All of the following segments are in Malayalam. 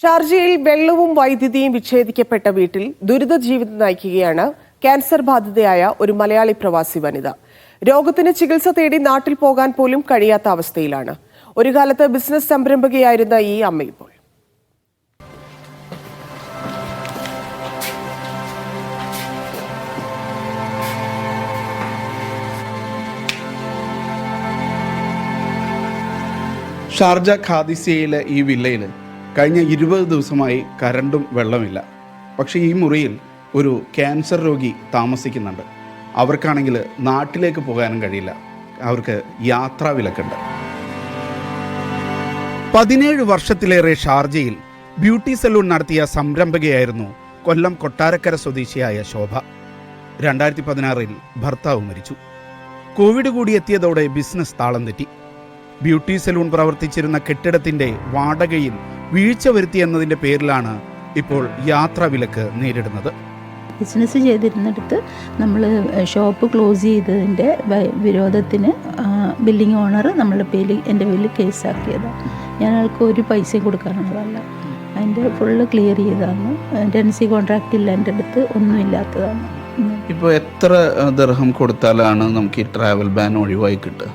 ഷാർജയിൽ വെള്ളവും വൈദ്യുതിയും വിച്ഛേദിക്കപ്പെട്ട വീട്ടിൽ ദുരിത ജീവിതം നയിക്കുകയാണ് ക്യാൻസർ ബാധിതയായ ഒരു മലയാളി പ്രവാസി വനിത. രോഗത്തിന് ചികിത്സ തേടി നാട്ടിൽ പോകാൻ പോലും കഴിയാത്ത അവസ്ഥയിലാണ്. ഒരു കാലത്ത് ബിസിനസ് സംരംഭകയായിരുന്ന ഈ അമ്മ ഇപ്പോൾ. ഷാർജ ഖാദിസിയയിലെ ഈ വില്ലയിൽ കഴിഞ്ഞ ഇരുപത് ദിവസമായി കരണ്ടും വെള്ളമില്ല. പക്ഷേ ഈ മുറിയിൽ ഒരു ക്യാൻസർ രോഗി താമസിക്കുന്നുണ്ട്. അവർക്കാണെങ്കിൽ നാട്ടിലേക്ക് പോകാനും കഴിയില്ല. അവർക്ക് യാത്രാ വിലക്കുണ്ട്. പതിനേഴ് വർഷത്തിലേറെ ഷാർജയിൽ ബ്യൂട്ടി സലൂൺ നടത്തിയ സംരംഭകയായിരുന്നു കൊല്ലം കൊട്ടാരക്കര സ്വദേശിയായ ശോഭ. രണ്ടായിരത്തി പതിനാറിൽ ഭർത്താവ് മരിച്ചു. കോവിഡ് കൂടി എത്തിയതോടെ ബിസിനസ് താളം തെറ്റി. ബ്യൂട്ടി സലൂൺ പ്രവർത്തിച്ചിരുന്ന കെട്ടിടത്തിന്റെ വാടകയിൽ വീഴ്ച വരുത്തി എന്നതിന്റെ പേരിലാണ് ഇപ്പോൾ യാത്രാ വിലക്ക് നേരിടുന്നത്. ബിസിനസ് ചെയ്തിരുന്നിടത്ത് നമ്മൾ ഷോപ്പ് ക്ലോസ് ചെയ്തതിന്റെ വിരോധത്തിന് ബില്ലിംഗ് ഓണർ നമ്മളുടെ പേരിൽ എന്റെ പേരിൽ കേസാക്കിയതാണ് ഞാൻ ആൾക്ക് ഒരു പൈസയും കൊടുക്കാനുള്ളതല്ല അതിന്റെ ഫുള്ള് ക്ലിയർ ചെയ്തതാണ്. ടെൻസി കോൺട്രാക്റ്റ് ഇല്ല എന്റെ അടുത്ത് ഒന്നുമില്ലാത്തതാണ്. ഇപ്പോൾ എത്ര ദർഹം കൊടുത്താലാണ് നമുക്ക് ഈ ട്രാവൽ ബാൻ ഒഴിവായി കിട്ടുക?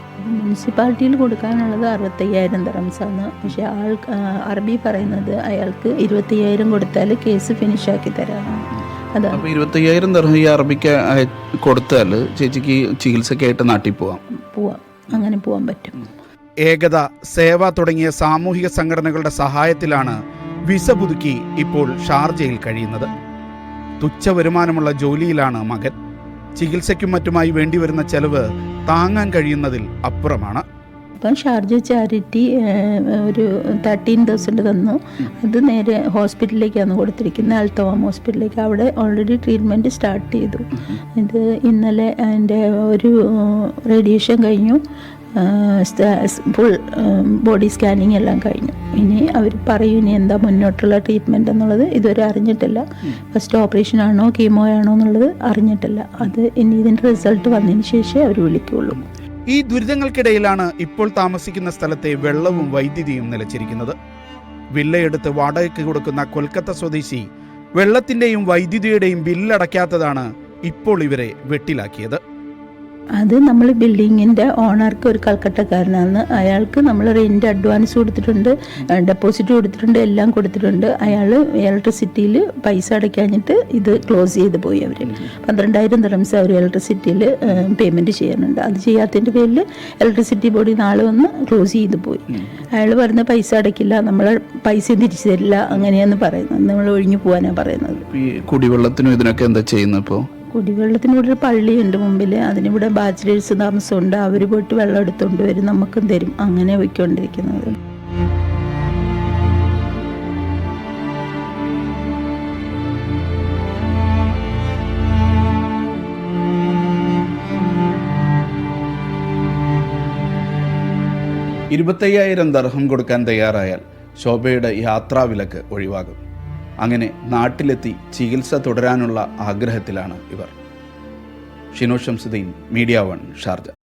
മുനിസിപ്പാലിറ്റിയിൽ കൊടുക്കാനുള്ളത് അറുപത്തയ്യായിരം ദറംസാണ് പക്ഷേ ആൾ അറബി പറയുന്നത് അയാൾക്ക് ഇരുപത്തയ്യായിരം കൊടുത്താൽ കേസ് ഫിനിഷാക്കി തരാം അതാണ്. അപ്പോൾ ഇരുപത്തയ്യായിരം ദർഹം ഈ അറബിക്ക് കൊടുത്താൽ ചേച്ചിക്ക് ചികിത്സക്കായിട്ട് നാട്ടിൽ പോവാം. പോവാം. അങ്ങനെ പോവാൻ പറ്റും. ഏകത സേവ തുടങ്ങിയ സാമൂഹിക സംഘടനകളുടെ സഹായത്തിലാണ് വിസ പുതുക്കി ഇപ്പോൾ ഷാർജയിൽ കഴിയുന്നത്. തുച്ഛ വരുമാനമുള്ള ജോലിയിലാണ് മകൻ. ചികിത്സയ്ക്കും മറ്റുമായി വേണ്ടിവരുന്ന ചെലവ് താങ്ങാൻ കഴിയുന്നതിൽ അപ്പുറമാണ്. അപ്പം ഷാർജ ചാരിറ്റി ഒരു തേർട്ടീൻ തൗസൻഡ് തന്നു. അത് നേരെ ഹോസ്പിറ്റലിലേക്കാണ് കൊടുത്തിരിക്കുന്നത്. അൽത്തവാം ഹോസ്പിറ്റലിലേക്ക്. അവിടെ ഓൾറെഡി ട്രീറ്റ്മെന്റ് സ്റ്റാർട്ട് ചെയ്തു. ഇത് ഇന്നലെ അതിന്റെ ഒരു റേഡിയേഷൻ കഴിഞ്ഞു. ഫുൾ ബോഡി സ്കാനിങ് എല്ലാം കഴിഞ്ഞു. ഇനി അവർ പറയും ഇനി എന്താ മുന്നോട്ടുള്ള ട്രീറ്റ്മെന്റ് എന്നുള്ളത്. ഇതുവരെ അറിഞ്ഞിട്ടില്ല. ഫസ്റ്റ് ഓപ്പറേഷൻ ആണോ കീമോ ആണോ എന്നുള്ളത് അറിഞ്ഞിട്ടില്ല. അത് ഇനി ഇതിന്റെ റിസൾട്ട് വന്നതിന് ശേഷമേ അവർ വിളിക്കുകയുള്ളൂ. ഈ ദുരിതങ്ങൾക്കിടയിലാണ് ഇപ്പോൾ താമസിക്കുന്ന സ്ഥലത്തെ വെള്ളവും വൈദ്യുതിയും നിലച്ചിരിക്കുന്നത്. വില്ലയെടുത്ത് വാടകയ്ക്ക് കൊടുക്കുന്ന കൊൽക്കത്ത സ്വദേശി വെള്ളത്തിന്റെയും വൈദ്യുതിയുടെയും ബില്ലടയ്ക്കാത്തതാണ് ഇപ്പോൾ ഇവരെ വെട്ടിലാക്കിയത്. അത് നമ്മൾ ബിൽഡിങ്ങിന്റെ ഓണർക്ക് ഒരു കൽക്കട്ടക്കാരനാണ്. അയാൾക്ക് നമ്മൾ റെന്റ് അഡ്വാൻസ് കൊടുത്തിട്ടുണ്ട് ഡെപ്പോസിറ്റ് കൊടുത്തിട്ടുണ്ട് എല്ലാം കൊടുത്തിട്ടുണ്ട്. അയാൾ ഇലക്ട്രിസിറ്റിയിൽ പൈസ അടയ്ക്കാഞ്ഞിട്ട് ഇത് ക്ലോസ് ചെയ്ത് പോയി അവർ പന്ത്രണ്ടായിരം ദിറംസ് അവർ ഇലക്ട്രിസിറ്റിയിൽ പേയ്മെന്റ് ചെയ്യാനുണ്ട്. അത് ചെയ്യാത്തതിന്റെ പേരിൽ ഇലക്ട്രിസിറ്റി ബോഡി നാളെ വന്ന് ക്ലോസ് ചെയ്ത് പോയി. അയാൾ പറഞ്ഞ പൈസ അടയ്ക്കില്ല നമ്മൾ പൈസ തിരിച്ചു തരില്ല അങ്ങനെയാന്ന് പറയുന്നത്. നമ്മൾ ഒഴിഞ്ഞു പോകാനാണ് പറയുന്നത്. കുടിവെള്ളത്തിനും ഇതിനൊക്കെ എന്താ ചെയ്യുന്നത് ഇപ്പോൾ കുടിവെള്ളത്തിന് ഇവിടെ ഒരു പള്ളിയുണ്ട് മുമ്പിൽ അതിനിവിടെ ബാച്ചിലേഴ്സ് താമസമുണ്ട്. അവർ പോയിട്ട് വെള്ളം എടുത്തുകൊണ്ട് വരും. നമുക്കും തരും. അങ്ങനെ പോയിക്കൊണ്ടിരിക്കുന്നത്. ഇരുപത്തയ്യായിരം ദർഹം കൊടുക്കാൻ തയ്യാറായാൽ ശോഭയുടെ യാത്രാവിലക്ക് ഒഴിവാകും. അങ്ങനെ നാട്ടിലെത്തി ചികിത്സ തുടരാനുള്ള ആഗ്രഹത്തിലാണ് ഇവർ. Shino Shamsuddeen media one Sharjah.